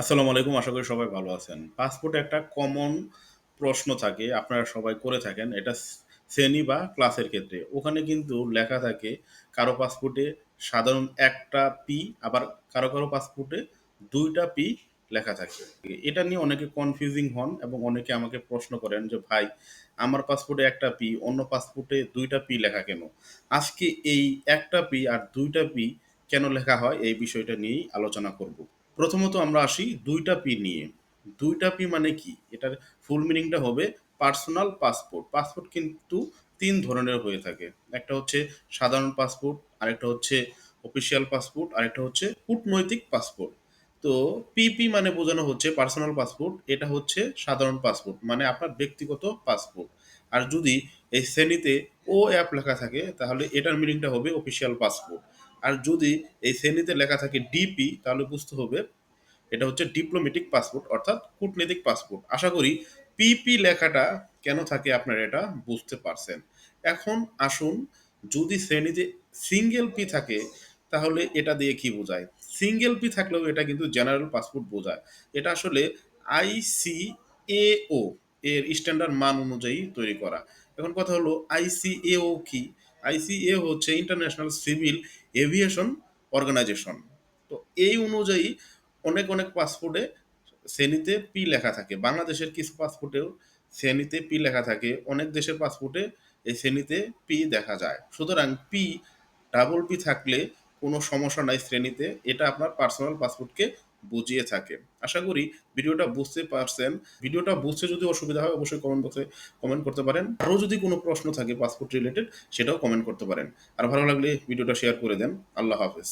আসসালামু আলাইকুম, আশা করি সবাই ভালো আছেন। পাসপোর্টে একটা কমন প্রশ্ন থাকে, আপনারা সবাই করে থাকেন, এটা শ্রেণি বা ক্লাসের ক্ষেত্রে। ওখানে কিন্তু লেখা থাকে, কারও পাসপোর্টে সাধারণ একটা পি আবার কারও কারও পাসপোর্টে দুইটা পি লেখা থাকে। এটা নিয়ে অনেকে কনফিউজিং হন এবং অনেকে আমাকে প্রশ্ন করেন যে, ভাই, আমার পাসপোর্টে একটা পি অন্য পাসপোর্টে দুইটা পি লেখা কেন? আজকে এই একটা পি আর দুইটা পি কেন লেখা হয়, এই বিষয়টা নিয়েই আলোচনা করব। প্রথমত আমরা আসি দুইটা পি নিয়ে। দুইটা পি মানে কি? এটার ফুল মিনিংটা হবে পার্সোনাল পাসপোর্ট পাসপোর্ট কিন্তু তিন ধরনের হয়ে থাকে। একটা হচ্ছে সাধারণ পাসপোর্ট আরেকটা হচ্ছে অফিসিয়াল পাসপোর্ট আরেকটা হচ্ছে কূটনৈতিক পাসপোর্ট তো পিপি মানে বোঝানো হচ্ছে পার্সোনাল পাসপোর্ট এটা হচ্ছে সাধারণ পাসপোর্ট মানে আপনার ব্যক্তিগত পাসপোর্ট আর যদি এই শ্রেণীতে ও অ্যাপ লেখা থাকে, তাহলে এটার মিনিংটা হবে অফিসিয়াল পাসপোর্ট আর যদি এই শ্রেণীতে লেখা থাকে ডিপি তাহলে বুঝতে হবে এটা হচ্ছে ডিপ্লোমেটিক পাসপোর্ট অর্থাৎ কূটনৈতিক পাসপোর্ট আশা করি পিপি লেখাটা কেন থাকে আপনারা এটা বুঝতে পারছেন। এখন আসুন, যদি শ্রেণীতে সিঙ্গেল পি থাকে, তাহলে এটা দিয়ে কি বোঝায়? সিঙ্গেল পি থাকলেও এটা কিন্তু জেনারেল পাসপোর্ট বোঝায়। এটা আসলে আইসিএও এর স্ট্যান্ডার্ড মান অনুযায়ী তৈরি করা। এখন কথা হলো আইসিএও কি? আইসিএও হচ্ছে ইন্টারন্যাশনাল সিভিল এভিয়েশন অর্গানাইজেশন তো এই অনুযায়ী অনেক অনেক পাসপোর্টে শ্রেণীতে পি লেখা থাকে। বাংলাদেশের কিছু পাসপোর্টেও শ্রেণীতে পি লেখা থাকে। অনেক দেশের পাসপোর্টে এই শ্রেণীতে পি দেখা যায়। সুতরাং পি ডাবল পি থাকলে কোনো সমস্যা নাই শ্রেণীতে, এটা আপনার পার্সোনাল পাসপোর্টকে বুঝিয়ে থাকে। আশা করি ভিডিওটা বুঝতে পারছেন। ভিডিওটা বুঝতে যদি অসুবিধা হয় অবশ্যই কমেন্ট বক্সে কমেন্ট করতে পারেন। আরও যদি কোনো প্রশ্ন থাকে পাসপোর্ট রিলেটেড সেটাও কমেন্ট করতে পারেন। আর ভালো লাগলে ভিডিওটা শেয়ার করে দেন। আল্লাহ হাফেজ।